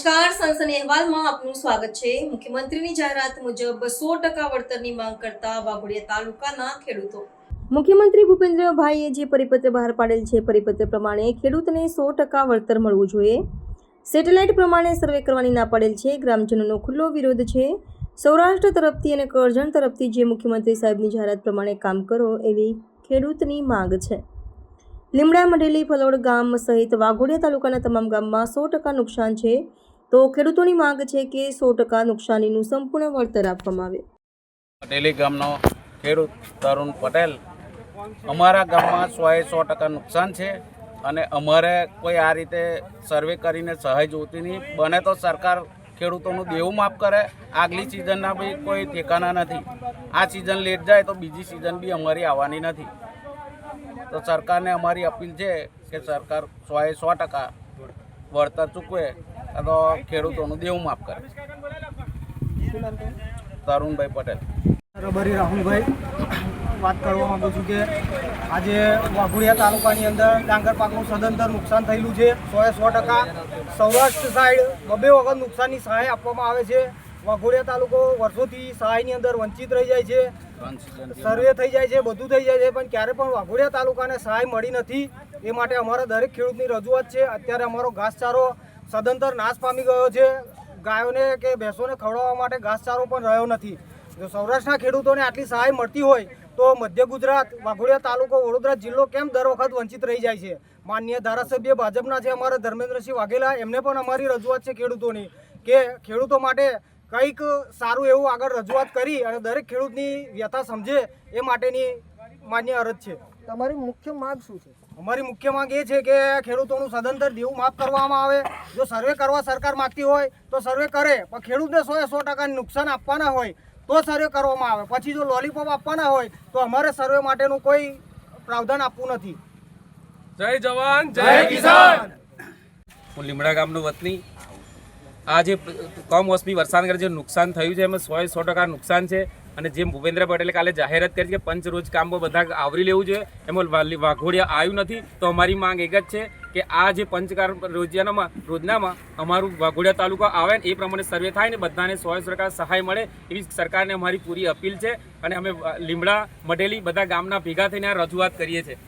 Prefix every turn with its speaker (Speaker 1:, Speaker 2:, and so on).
Speaker 1: સનસની અહેવાલમાં આપનું સ્વાગત છે. મુખ્યમંત્રીની જાહેરાત મુજબ સો ટકા વળતરની માંગ કરતા વાઘોડિયા તાલુકાના ખેડૂતો. મુખ્યમંત્રી ભૂપેન્દ્રભાઈએ જે પરિપત્ર બહાર પાડેલ છે, પરિપત્ર પ્રમાણે ખેડૂતને સો ટકા વળતર મળવું જોઈએ. સેટેલાઇટ પ્રમાણે સર્વે કરવાની ના પાડેલ છે. ગ્રામજનોનો ખુલ્લો વિરોધ છે. સૌરાષ્ટ્ર તરફથી અને કરજણ તરફથી જે મુખ્યમંત્રી સાહેબની જાહેરાત પ્રમાણે કામ કરો, એવી ખેડૂતની માંગ છે. લીમડા, મઢેલી, ફલોડ ગામ સહિત વાઘોડિયા તાલુકાના તમામ ગામમાં સો ટકા નુકસાન છે. તો ખેડૂતોની માંગ છે કે સો ટકા નુકસાનીનું સંપૂર્ણ વળતર આપવામાં આવે.
Speaker 2: પટેલી ગામનો ખેડૂત તરુણ પટેલ, અમારા ગામમાં સો એ સો ટકા નુકસાન છે અને અમારે કોઈ આ રીતે સર્વે કરીને સહાય જોતી નહીં. બને તો સરકાર ખેડૂતોનું દેવું માફ કરે. આગલી સિઝનના બી કોઈ ઠેકાના નથી. આ સિઝન લેટ જાય તો બીજી સિઝન બી અમારી આવવાની નથી. તો સરકારને અમારી અપીલ છે કે સરકાર સો એ સો ટકા વળતર ચૂકવે. તો ખેડૂતોનું દેવું માફ કરે. તરુણભાઈ પટેલ.
Speaker 3: રબરી રાહુલભાઈ. વાત કરવા માગું છું કે આજે વાઘોડિયા તાલુકાની અંદર ડાંગર પાકનું સદંતર નુકસાન થયેલું છે. સોએ સો ટકા સૌરાષ્ટ્ર સાઈડ બબે વખત નુકસાનની સહાય આપવામાં આવે છે. વાઘોડિયા તાલુકો વર્ષોથી સહાયની અંદર વંચિત રહી જાય છે. સર્વે થઈ જાય છે બધું થઈ જાય છે પણ ક્યારે પણ વાઘોડિયા તાલુકાને સહાય મળી નથી એ માટે અમારા દરેક ખેડૂતની રજૂઆત છે. અત્યારે અમારો ઘાસચારો સદંતર નાશ પામી ગયો છે. ગાયોને કે ભેંસોને ખવડાવવા માટે ઘાસચારો પણ રહ્યો નથી. જો સૌરાષ્ટ્રના ખેડૂતોને આટલી સહાય મળતી હોય, તો મધ્ય ગુજરાત, વાઘોડિયા તાલુકો, વડોદરા જિલ્લો કેમ દર વખત વંચિત રહી જાય છે? માન્ય ધારાસભ્ય ભાજપના છે અમારા ધર્મેન્દ્રસિંહ વાઘેલા. એમને પણ અમારી રજૂઆત છે ખેડૂતોની કે ખેડૂતો માટે કંઈક સારું એવું આગળ રજૂઆત કરી અને દરેક ખેડૂતની વ્યથા સમજે એ માટેની માન્ય અરજ છે.
Speaker 4: તમારી મુખ્ય માંગ શું છે?
Speaker 3: અમારી મુખ્ય માંગ એ છે કે ખેડૂતોનું સદંતર દેવું માફ કરવામાં આવે. જો સર્વે કરવા સરકાર માગતી હોય તો સર્વે કરે પણ ખેડૂતને સો સો ટકા નુકસાન આપવાના હોય તો સર્વે કરવામાં આવે. પછી જો લોલીપોપ આપવાના હોય તો અમારે સર્વે માટેનું કોઈ પ્રાવધાન આપવું નથી.
Speaker 5: જય જવાન જય કિસાન! હું લીમડા ગામનો વતની. આ જે કમોસમી વરસાદ કરે જે નુકસાન થયું છે એમાં સો સો ટકા નુકસાન છે. અને જેમ ભૂપેન્દ્ર પટેલે કાલે જાહેરાત કરી કે પંચ રોજ કામો બધા આવરી લેવું જોઈએ, એમાં વાઘોડિયા આવ્યું નથી, તો અમારી માંગ એક જ છે કે આ જે પંચકાર રોજિયાનામાં, રોજનામાં અમારું વાઘોડિયા તાલુકા આવે ને એ પ્રમાણે સર્વે થાય ને બધાને સો સો ટકા સહાય મળે એવી સરકારને અમારી પૂરી અપીલ છે અને અમે લીમડા, મઢેલી બધા ગામના ભેગા થઈને આ રજૂઆત કરીએ છીએ.